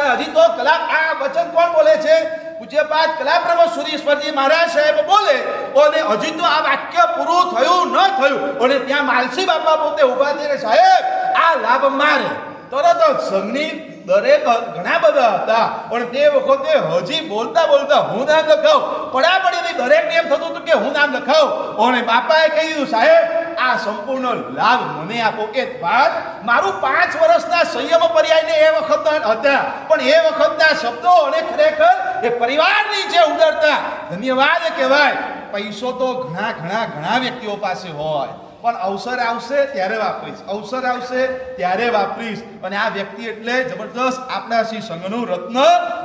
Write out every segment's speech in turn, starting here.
હજી તો કલા આ વચન કોણ બોલે છે? પૂજ્યપાદ કલાપ્રભુ સુરેશ્વરજી મહારાજ સાહેબ બોલે અને હજી તો આ વાક્ય પૂરું થયું ન થયું? અને ત્યાં માલસી બાપા પોતે ઊભા થઈને સાહેબ, આ લાભ મારે. તરત જ સંઘની દરેક ઘણા બધા હતા, પણ તે વખતે હજી બોલતા બોલતા હું નામ લખાવ પડાપડીની દરેકને એમ થતું હતું કે હું નામ લખાવ અને બાપાએ કહ્યું, સાહેબ આ સંપૂર્ણ લાભ મને આપો. કે બાદ મારું પાંચ વર્ષના સંયમ પર્યાયને એ વખતના હતા. પણ એ વખતના શબ્દો અને ખરેખર એ પરિવારની જે ઉદરતા, ધન્યવાદ કહેવાય. પૈસો તો ઘણા ઘણા ઘણા વ્યક્તિઓ પાસે હોય. પણ અવસર આવશે ત્યારે વાપરીશ. અવસર આવશે ત્યારે વાપરીશ. અને આ વ્યક્તિ એટલે જબરદસ્ત આપણા શ્રી સંઘનું રત્ન,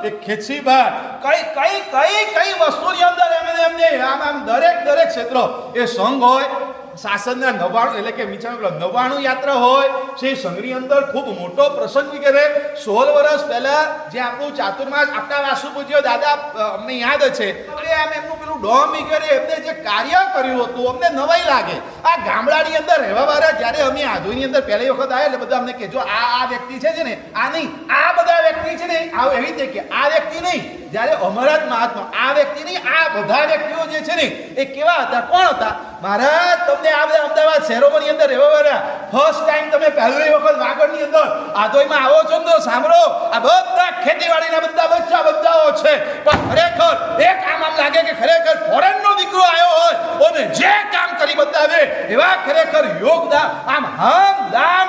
એ ખેંચીબા કઈ કઈ કઈ કઈ વસ્તુની અંદર એમને એમને આમ આમ દરેક દરેક ક્ષેત્ર, એ સંઘ હોય શાસનના નવાણું એટલે કે વિચાર નવાણું યાત્રા હોય છે સંઘની અંદર ખૂબ મોટો પ્રસંગ વગેરે સોળ વર્ષ પહેલા જે આપણું ચાતુર્માસ આપણા વાસુ પૂજ્યો દાદા અમને યાદ છે. એ આમ એમનું ડોમ વગેરે એમને જે કાર્ય કર્યું હતું, અમને નવાઈ લાગે. આ ગામડાની અંદર રહેવા વાળા જ્યારે અમે આધુની અંદર પહેલી વખત આવ્યા, એટલે બધા અમને કે જો આ આ વ્યક્તિ છે છે ને? આ નહીં, આ બધા વ્યક્તિ છે ને? આ એવી રીતે કે આ વ્યક્તિ નહીં. જ્યારે અમારા જ મહાત્મા, આ વ્યક્તિ નહીં, આ બધા વ્યક્તિઓ જે છે ને, એ કેવા હતા? કોણ હતા? મહારાજ, તમને આ બધા અમદાવાદ શહેરોની અંદર રહેવા વાળા ફર્સ્ટ ટાઈમ તમે પહેલી વખત વાગડની અંદર આધોઈમાં આવો છો તો સાંભળો, આ બધા ખેતીવાડીના બધા બચ્ચા બચ્ચાઓ છે. પણ ખરેખર એ કામ આમ લાગે કે ખરેખર ફોરેનનો દીકરો આવ્યો હોય અને જે કામ કરી બતાવે એવા ખરેખર યોગદાન આમ હમ દામ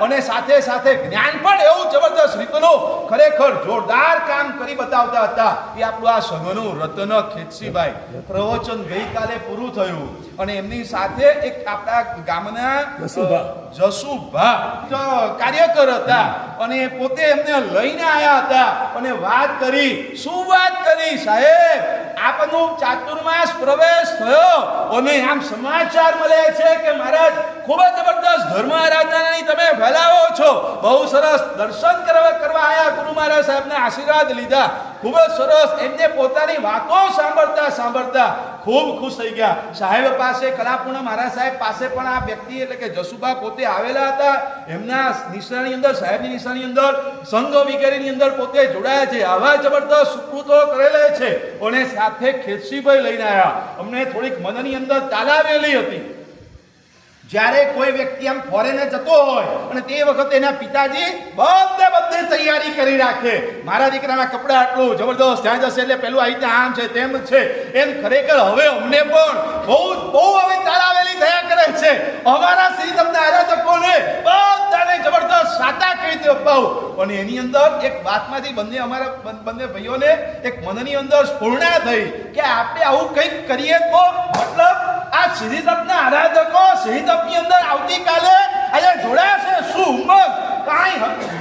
અને સાથે સાથે જ્ઞાન પણ એવું જબરદસ્ત રીતનું ખરેખર જોરદાર કામ કરી બતાવતા હતા એ આપણું આ સંઘનું રત્ન ખેતસીભાઈ પ્રવચન ગઈકાલે પૂરું થયું. અને એમની સાથે એક આપણા ગામના જસુભા. કાર્યકર હતા. અને પોતે એમને લઈને આવ્યા હતા. અને વાત કરી. શું વાત કરી સાહેબ? આપનું ચાતુર્માસ પ્રવેશ થયો. અને આમ સમાચાર મળે છે કે મહારાજ, ખૂબ જ જબરદસ્ત ધર્મ આરાધનાની તમે ફેલાવો છો. બહુ સરસ દર્શન કરવા કરવા આયા ગુરુ મહારાજ સાહેબના આશીર્વાદ લીધા. ખૂબ જ સરસ એમને પોતાની વાતો સાંભળતા સાંભળતા ખૂબ ખુશ થઈ ગયા. સાહેબ પાસે, કલાપૂર્ણ મહારાજ સાહેબ પાસે પણ આ વ્યક્તિ એટલે કે જસુબા પોતે આવેલા હતા. એમના નિશાની અંદર, સાહેબની નિશાની અંદર, સંઘ વિગેરેની અંદર પોતે જોડાયા છે. આવા જબરદસ્ત સુકૃતો કરેલા છે. અને સાથે ખેતસીભાઈ લઈને આવ્યા અમને થોડીક મનની અંદર તાલાવેલી હતી. જ્યારે કોઈ વ્યક્તિ આમ ફોરેને જતો હોય અને તે વખતે એના પિતાજી બધે બધે તૈયારી કરી રાખે. મારા દીકરાના કપડાં આટલું જબરદસ્ત, ત્યાં જશે એટલે પેલું આ રીતે આમ છે, તેમ છે. એમ ખરેખર હવે અમને પણ બહુ બહુ હવે તાળાવેલી થયા કરે છે. અમારા તમને આરાધકોને બધાને જબરદસ્ત સાતા કઈ રીતે અપાવું. અને એની અંદર એક વાતમાંથી બંને અમારા બંને ભાઈઓને એક મનની અંદર સ્ફૂર્ણા થઈ કે આપણે આવું કંઈક કરીએ તો મતલબ આ સિદ્ધિ તપના આરાધકો સિદ્ધિ તપની અંદર આવતીકાલે આજે જોડાશે શું? ઉમંગ કાંઈ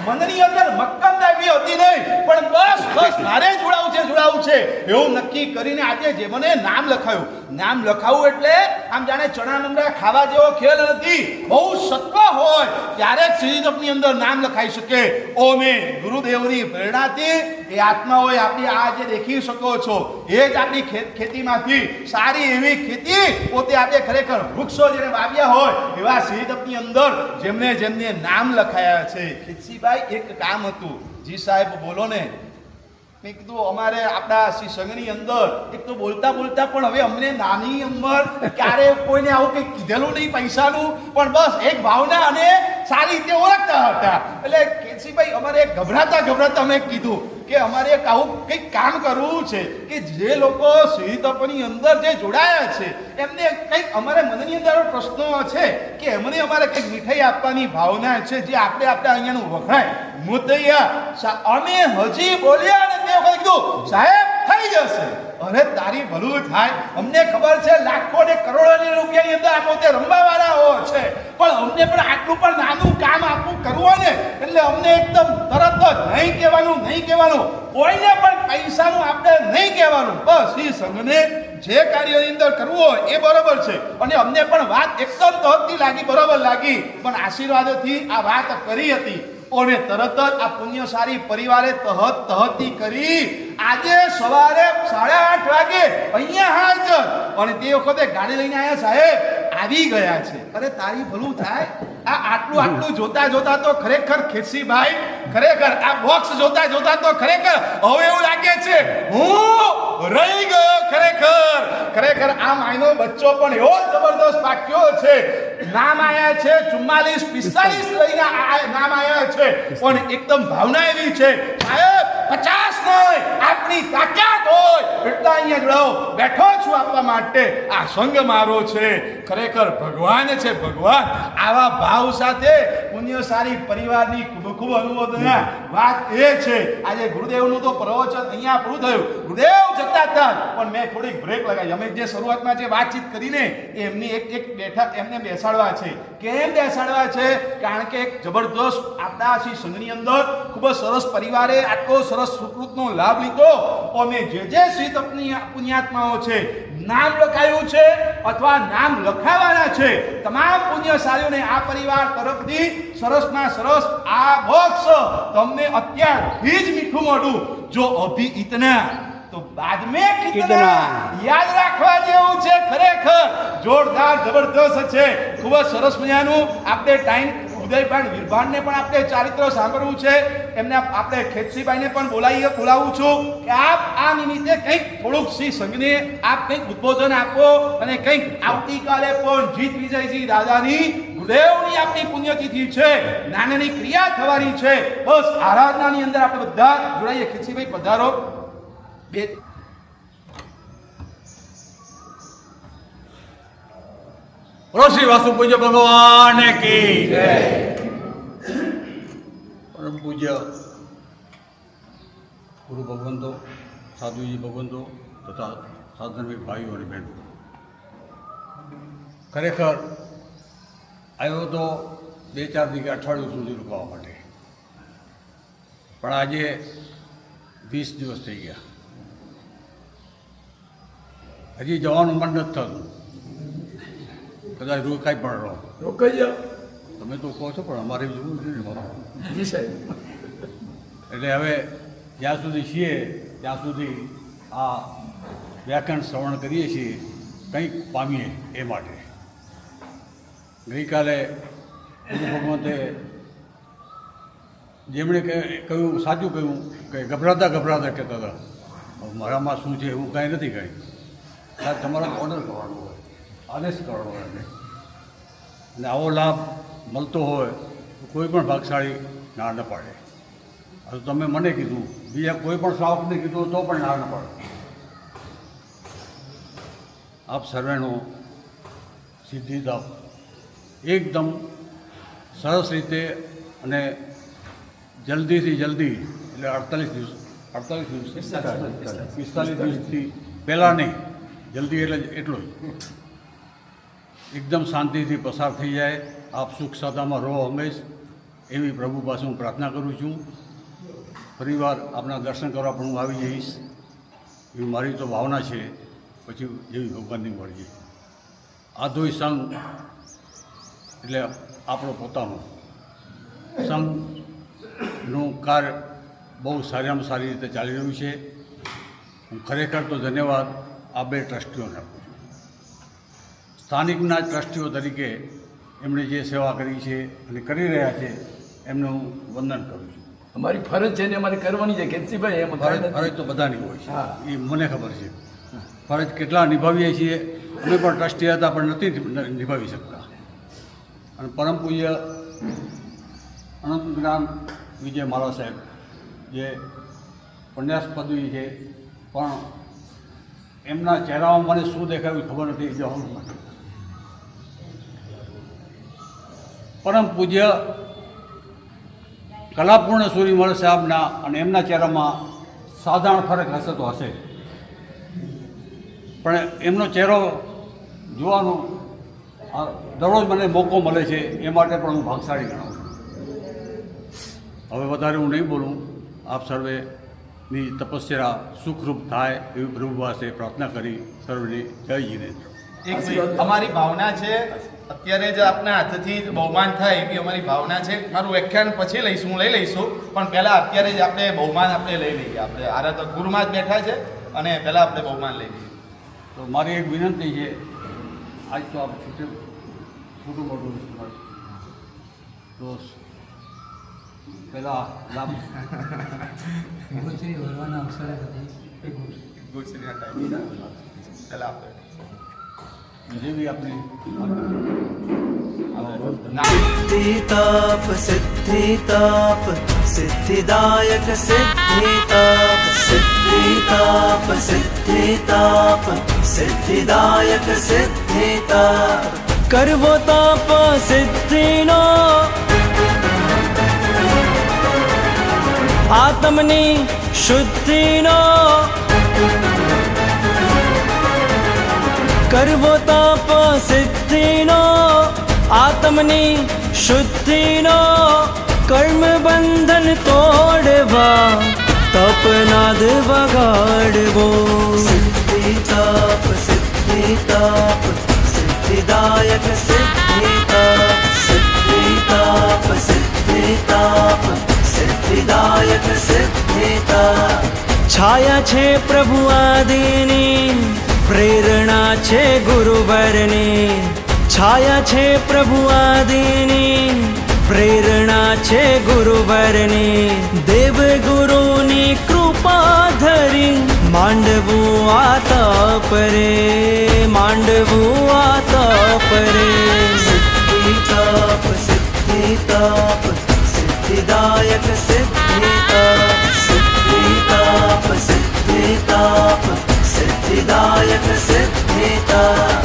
મનની અંદર મક્કમ આવી હતી નહીં. પણ બસ બસ. મારે જોડાવું છે છે. એવું નક્કી કરીને આજે જે મને નામ લખાયું. નામ લખાવું એટલે આમ જાણે ચણા મમરા ખાવા જેવો ખેલ નથી. બહુ સત્વ હોય. ત્યારે જ સિદ્ધિ અંદર નામ લખાઈ શકે. ઓમે ગુરુદેવની પ્રેરણાથી એ આત્માઓએ આપણી આ જે દેખી શકો છો, એ જ આપણી ખેતીમાંથી સારી એવી ખેતી પોતે આપણે ખરેખર વૃક્ષો જેને વાવ્યા હોય, એવા સિદ્ધપની અંદર જેમને જેમને નામ લખાયા છે. ખીસીભાઈ એક કામ હતું. જી સાહેબ બોલો ને. અમારે આપણા શ્રી સંઘની અંદર, એક તો બોલતા બોલતા પણ હવે અમને નાની ઉંમર ક્યારે કોઈને આવું કંઈ કીધેલું નહીં પૈસાનું, પણ બસ એક ભાવના અને સારી રીતે ઓળખતા હતા. એટલે કેસીભાઈ, અમારે ગભરાતા ગભરાતા અમે કીધું કે અમારે એક આવું કંઈક કામ કરવું છે કે જે લોકો શ્રી તપની અંદર જે જોડાયા છે, એમને કંઈક અમારે મનની અંદર પ્રશ્નો છે કે એમને અમારે કંઈક મીઠાઈ આપવાની ભાવના છે જે આપણે આપણે અહીંયાનું વખણાય. મુતૈયા અમે હજી બોલ્યા ને કીધું સાહેબ, થઈ જશે. અરે, તારી ભલું થાય. અમને ખબર છે, લાખો ને કરોડોની રૂપિયાની અંદર આ પોતે રમવાવાળાઓ છે. પણ અમને પણ આટલું પણ નાનું કામ આપવું કરવું ને, એટલે અમને એકદમ તરત જ નહીં કહેવાનું નહીં કહેવાનું. કોઈને પણ પૈસાનું આપણે નહીં કહેવાનું. બસ એ સંઘને જે કાર્યની અંદર કરવું હોય, એ બરોબર છે. અને અમને પણ વાત એકદમ તહતથી લાગી, બરોબર લાગી. પણ આશીર્વાદોથી આ વાત કરી હતી. અને તરત જ આ પુણ્યશાળી પરિવારે તહત તહતી કરી આજે સવારે સાડા આઠ વાગે અહીંયા હાજર. અને તે વખતે ગાડી લઈને આવ્યા સાહેબ, આવી ગયા છે. અરે, તારી ભલું થાય. આ આટલું આટલું જોતા જોતા તો ખરેખર ખેસીભાઈ, ખરેખર આ બોક્સ જોતા જોતા તો ખરેખર હવે એવું લાગે છે, હું રહી ગયો ખરેખર. ખરેખર આ માયનો બચ્ચો પણ એવો જબરદસ્ત પાક્યો છે. નામ આયા છે, ચુમ્માલીસ, પિસ્તાલીસ લઈને નામ આયા છે. પણ એકદમ ભાવના એવી છે, સાહેબ, પચાસ નહીં આપની તાકાત હોય. એટલા અહીંયા જોડાઓ બેઠો છું આપવા માટે. આ સંગ મારો છે. ખરેખર ભગવાન છે ભગવાન. આવા ભાવ સાથે પુણ્યશાળી પરિવારની ખૂબ ખૂબ અનુમોદના વાત એ છે. આજે ગુરુદેવનું તો પ્રવચન અહીંયા પૂરું થયું. ગુરુદેવ જતા હતા. પણ મેં થોડીક બ્રેક લગાવી. અમે જે શરૂઆતમાં જે વાતચીત કરીને એમની એક એક બેઠક એમને બેસાડવા છે. કેમ બેસાડવા છે? કારણ કે એક જબરદસ્ત આપણા શ્રી સંઘની અંદર ખૂબ જ સરસ પરિવારે આટલો સરસ સુકૃતનો લાભ લીધો. અને જે જે શ્રી પુણ્યાત્માઓ છે નામ લખાયું છે અથવા નામ લખાવાના છે તમામ પુણ્યશાળીઓને આ પરિવાર તરફથી સરસમાં સરસ આ બોક્સ તમને અત્યારથી જ મીઠું મોઢું જો અભી ઇતના તો બાદ મેં કિતના. યાદ રાખવા જેવું છે ખરેખર. જોરદાર જબરદસ્ત છે. ખૂબ જ સરસ મજાનું. આપણે ટાઈમ ઉદયભાઈ વીરભાનને પણ આપણે ચારિત્ર સાંભળવું છે. એમને આપણે ખેતસીભાઈને પણ બોલાવીએ બોલાવું છું કે આપ આ નિમિત્તે કંઈક થોડુંક શ્રી સંઘને આપ કંઈક ઉદ્બોધન આપો અને કંઈક આવતીકાલે પણ જીત વિજયજી દાદાની ગુરુદેવની આપણી પુણ્યતિથિ છે. નાનાની ક્રિયા થવાની છે. બસ આરાધનાની અંદર આપણે બધા જોડાઈએ. ખેતસીભાઈ પધારો. બે ઋષિ વાસુ પૂજ્ય ભગવાન કી પરમ પૂજ્ય ગુરુ ભગવંતો, સાધુજી ભગવંતો તથા સાધનવી ભાઈઓ અને બહેનો. ખરેખર આવ્યો તો બે ચાર દિવસ અઠવાડિયું સુધી રોકાવા માટે. પણ આજે વીસ દિવસ થઈ ગયા. હજી જવાનું મન નથી થતું. કદાચ રોકાઈ પણ રહો. રોકાઈ જાઓ. તમે તો કહો છો પણ અમારે જોવું છે ને જી સાહેબ. એટલે હવે જ્યાં સુધી છીએ ત્યાં સુધી આ વ્યાકરણ શ્રવણ કરીએ છીએ કંઈક પામીએ એ માટે. ગઈકાલે ગુરુ ભગવંતે જેમણે કહે- કહ્યું સાચું કહ્યું કે ગભરાતા ગભરાતા કહેતા હતા મારામાં શું છે એવું કાંઈ નથી કાંઈ. તમારે ઓર્ડર કરવાનો આદેશ કરવાનો હોય એને. અને આવો લાભ મળતો હોય તો કોઈ પણ ભાગશાળી ના ન પાડે. હવે તમે મને કીધું. બીજા કોઈ પણ શ્રાવકને કીધું તો પણ ના ન પાડે. આપ સર્વેનો સિદ્ધિદાપ એકદમ સરસ રીતે અને જલ્દીથી જલ્દી એટલે અડતાલીસ દિવસ અડતાલીસ દિવસ પિસ્તાલીસ દિવસથી પહેલાં નહીં. જલ્દી એટલે એટલું જ. એકદમ શાંતિથી પસાર થઈ જાય. આપ સુખ સાદામાં રહો હંમેશ. એવી પ્રભુ પાસે હું પ્રાર્થના કરું છું. ફરીવાર આપના દર્શન કરવા પણ હું આવી જઈશ. એવી મારી તો ભાવના છે. પછી જેવી ભગવાનની મરજી આધોય સંઘ એટલે આપણો પોતાનો. સંઘનું કાર્ય બહુ સારામાં સારી રીતે ચાલી રહ્યું છે. હું ખરેખર તો ધન્યવાદ. આ બે ટ્રસ્ટીઓને આપું સ્થાનિકના ટ્રસ્ટીઓ તરીકે એમણે જે સેવા કરી છે અને કરી રહ્યા છે એમને હું વંદન કરું છું. અમારી ફરજ છે ને અમારે કરવાની છે. કેતસીભાઈ એમ ફરજ ફરજ તો બધાની હોય છે. હા. એ મને ખબર છે. ફરજ કેટલા નિભાવીએ છીએ અમે પણ ટ્રસ્ટી હતા પણ નથી નિભાવી શકતા. અને પરમ પૂજ્ય અનંત જ્ઞાન વિજય માળા સાહેબ જે પન્યાસ પદવી છે પણ એમના ચહેરામાં મને શું દેખાયું ખબર નથી એ જવાનું પરમ પૂજ્ય કલાપૂર્ણ સૂર્યમલ સાહેબના અને એમના ચહેરામાં સાધારણ ફરક હશે તો હશે. પણ એમનો ચહેરો જોવાનો દરરોજ મને મોકો મળે છે એ માટે પણ હું ભાગશાળી ગણાવું હવે વધારે હું નહીં બોલું. આપ સર્વેની તપસ્યા સુખરૂપ થાય એવી પ્રભુ પાસે પ્રાર્થના કરી સર્વેની જય જીનેન્દ્ર. અમારી ભાવના છે અત્યારે જ આપના હાથથી બહુમાન થાય એવી અમારી ભાવના છે. મારું વ્યાખ્યાન પછી લઈશું હું લઈ લઈશું. પણ પહેલાં અત્યારે જ આપણે બહુમાન આપણે લઈ લઈએ. આપણે આરા તો ગુરુમાં જ બેઠા છે અને પહેલાં આપણે બહુમાન લઈ લઈએ. તો મારી એક વિનંતી છે. આજ તો આપ છૂટે મોટું મોટું તો પહેલાં લાભ. ગોચરી વળવાના અવસરે બધી. ટાઈમ. પહેલાં આપણી હજી બી આપણે તાપ સિદ્ધિ તાપ સિદ્ધિદાયક સિદ્ધિ તાપ સિદ્ધિ સિદ્ધિદાયક સિદ્ધિ કરવો તાપ સિદ્ધિનો. આત્મની શુદ્ધિનો. કરવો તાપ સિદ્ધિનો આત્મની શુદ્ધિનો કર્મ બંધન તોડવા તપનાદ વગાડવો. સિદ્ધિ તાપ સિદ્ધિ તાપ સિદ્ધિદાયક સિદ્ધિ તાપ સિદ્ધિ તાપ સિદ્ધિ તાપ સિદ્ધિદાયક સિદ્ધિ તાપ. છાયા છે પ્રભુ આદિની પ્રેરણા છે ગુરુવરની છાયા છે પ્રભુ આદિની પ્રેરણા છે ગુરુવરની દેવ ગુરુની કૃપા ધરી માંડવું આ તપરે માંડવું આ તપરે સિદ્ધિ તાપ સિદ્ધિ તાપ સિદ્ધિદાયક સિદ્ધિ તાપ સિદ્ધિ તાપ સિદ્ધિ તાપ સિદ્ધિદાયક સિદ્ધિ તાપ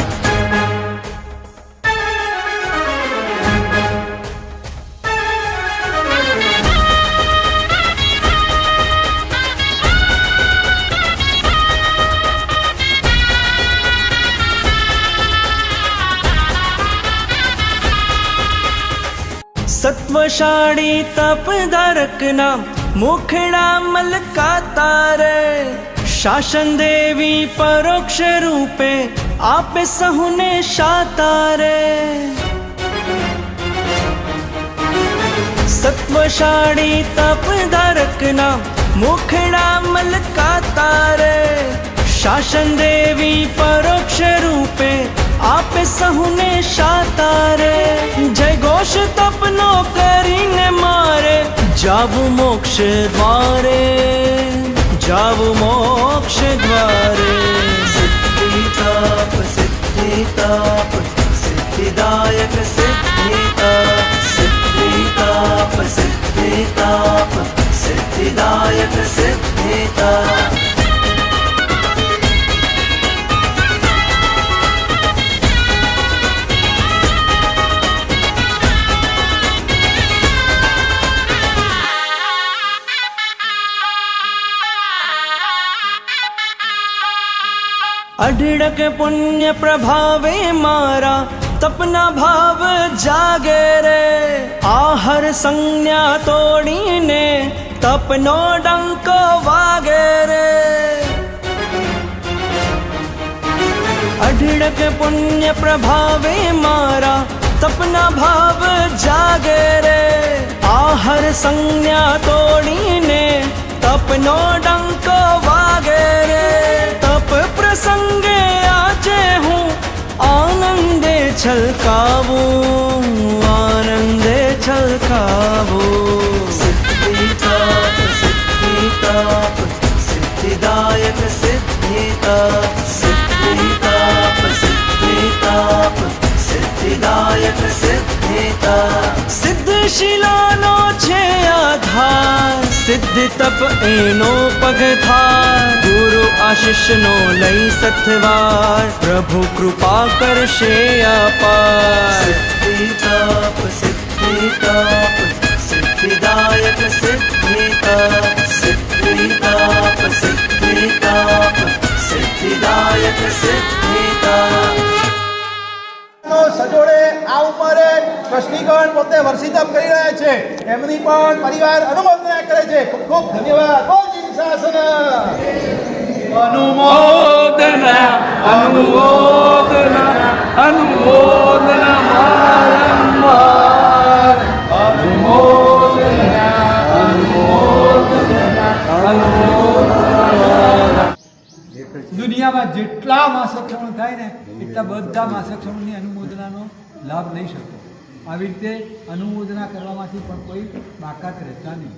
સત્વશાળી તપધારકના મુખડા મલકા રે શાસન દેવી પરોક્ષ રૂપે આપે સહુને શાતા રે સત્વશાળી તપધારકના મુખડા મલકા તારે શાસન દેવી પરોક્ષ રૂપે આપે સહુને શાતારે જય ઘોષ તપનો કરીને મારે, જાવું મોક્ષ દ્વારે. જાવું મોક્ષ દ્વારે સિદ્ધિ તાપ સિદ્ધિ તાપ સિદ્ધિદાયક સિદ્ધિ તાપ સિદ્ધિ તાપ સિદ્ધિ તાપ સિદ્ધિદાયક સિદ્ધિ अढड़क पुण्य प्रभावे मारा, तपना भाव जागे रे। आहर संज्ञा तोड़ी ने तपनो डंक वागे रे। अढड़क पुण्य प्रभावे मारा, तपना भाव जागे रे। आहर संज्ञा तोड़ी ने तपनो डंक वागे रे। તપ પ્રસંગે આજે હું આનંદે છલકાવું सिद्धिदायक सिद्धिता सिद्धशिला नो छे आधार। सिद्ध तप एनो पगधार। गुरु आशिष नो लई सत्यवा प्रभु कृपा कर शे अपार सिद्धिताप सिद्धिताप सिद्धिदायक सिद्धिता सिद्धिताप सिद्धिताप सिद्धिदायक सिद्धिता નો સજોડે આ ઉંમરે કૃષ્ણીકરણ પોતે વર્ષિતપ કરી રહ્યા છે. એમની પણ પરિવાર અનુમોદના કરે છે. ખૂબ ખૂબ ધન્યવાદ. અનુમોદના અનુમોદના અનુમોદના. દુનિયામાં જેટલા માસક થાય ને, એટલા બધા માસક અનુમોદનાનો લાભ લઈ શકો આવી રીતે અનુમોદના કરવામાંથી પણ કોઈ બાકાત રહેતા નહીં.